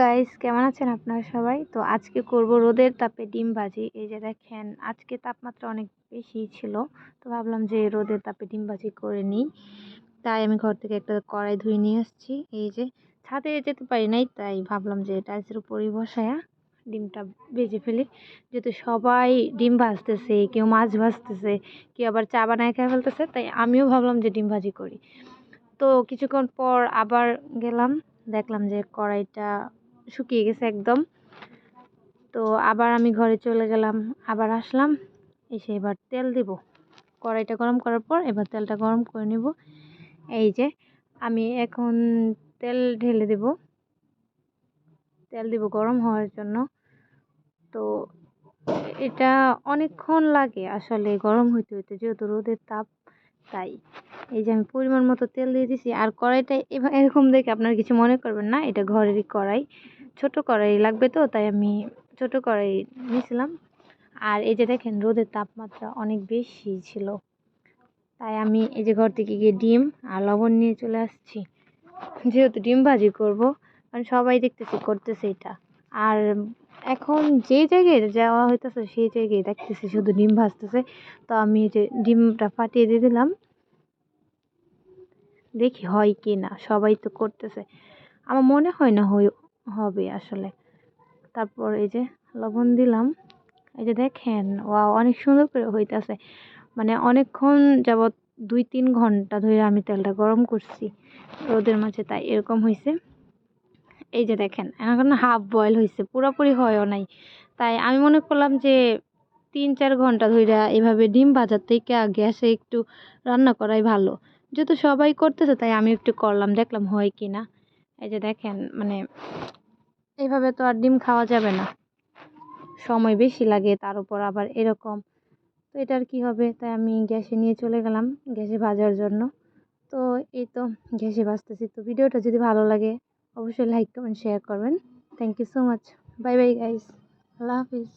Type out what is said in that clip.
Guys কেমন আছেন আপনারা সবাই? তো আজকে করব রোদের তাপে ডিম ভাজি। এই যে দেখেন, আজকে তাপমাত্রা অনেক বেশি ছিল, তো ভাবলাম যে রোদের তাপে ডিম ভাজি করে নিই। তাই আমি ঘর থেকে একটা কড়াই ধুয়ে নিয়ে আসছি। এই যে ছাদে যেতে পারি নাই, তাই ভাবলাম যে টাইলসের উপরই বসায়া ডিমটা ভেজে ফেলি। যেহেতু সবাই ডিম ভাজতেছে, কেউ মাছ ভাজতেছে, কেউ আবার চা বানায় খেয়ে ফেলতেছে, তাই আমিও ভাবলাম যে ডিম ভাজি করি। তো কিছুক্ষণ পর আবার গেলাম, দেখলাম যে কড়াইটা শুকিয়ে গেছে একদম। তো আবার আমি ঘরে চলে গেলাম, আবার আসলাম। এসে এবার তেল দিব। কড়াইটা গরম করার পর এবার তেলটা গরম করে নেব। এই যে, আমি এখন তেল ঢেলে দেব। তেল দিব গরম হওয়ার জন্য। তো এটা অনেকক্ষণ লাগে আসলে গরম হইতে হইতে, যেহেতু রোদের তাপ, তাই। এই যে আমি পরিমাণ মতো তেল দিয়ে দিছি, আর কড়াইটা এরকম দেখে আপনারা কিছু মনে করবেন না, এটা ঘরেরই কড়াই। ছোট কড়াই লাগবে তো, তাই আমি ছোট কড়াই নিয়েছিলাম। আর এই যে দেখেন, রোদের তাপমাত্রা অনেক বেশি ছিল। তাই আমি এই যে ঘর থেকে গিয়ে ডিম আর লবণ নিয়ে চলে আসছি। যেহেতু ডিম ভাজি করব, কারণ সবাই দেখতেছি করতেছে এটা। আর এখন যে জায়গায় যাওয়া হইতেছে, সেই জায়গায় দেখতেছি শুধু ডিম ভাজতেছে। তো আমি এই যে ডিমটা ফাটিয়ে দিয়ে দিলাম। দেখি হয় কি না সবাই তো করতেছে। আমার মনে হয় না হবে আসলে। তারপর এই যে লবণ দিলাম, এই যে দেখেন ও অনেক সুন্দর করে হইতেছে। মানে অনেকক্ষণ যাবৎ দুই তিন ঘণ্টা ধরে আমি তেলটা গরম করছি, রোদের মাঝে তাই এরকম হয়েছে এই যে দেখেন, এখন হাফ বয়েল হয়েছে পুরোপুরি হয়ও নাই। তাই আমি মনে করলাম যে তিন চার ঘণ্টা ধরে এভাবে ডিম ভাজার থেকে গ্যাসে একটু রান্না করাই ভালো। যেহেতু সবাই করতেছে, তাই আমি একটু করলাম, দেখলাম হয় কি না এই যে দেখেন মানে এইভাবে তো আর ডিম খাওয়া যাবে না। সময় বেশি লাগে, তার উপর আবার এরকম। তো এটা আর কী হবে? তাই আমি গ্যাসে নিয়ে চলে গেলাম, গ্যাসে ভাজার জন্য। তো এই তো, গ্যাসে ভাজতেছি। তো ভিডিওটা যদি ভালো লাগে, অবশ্যই লাইক কমেন্ট শেয়ার করবেন। Thank you so much bye bye guys Allah Hafiz.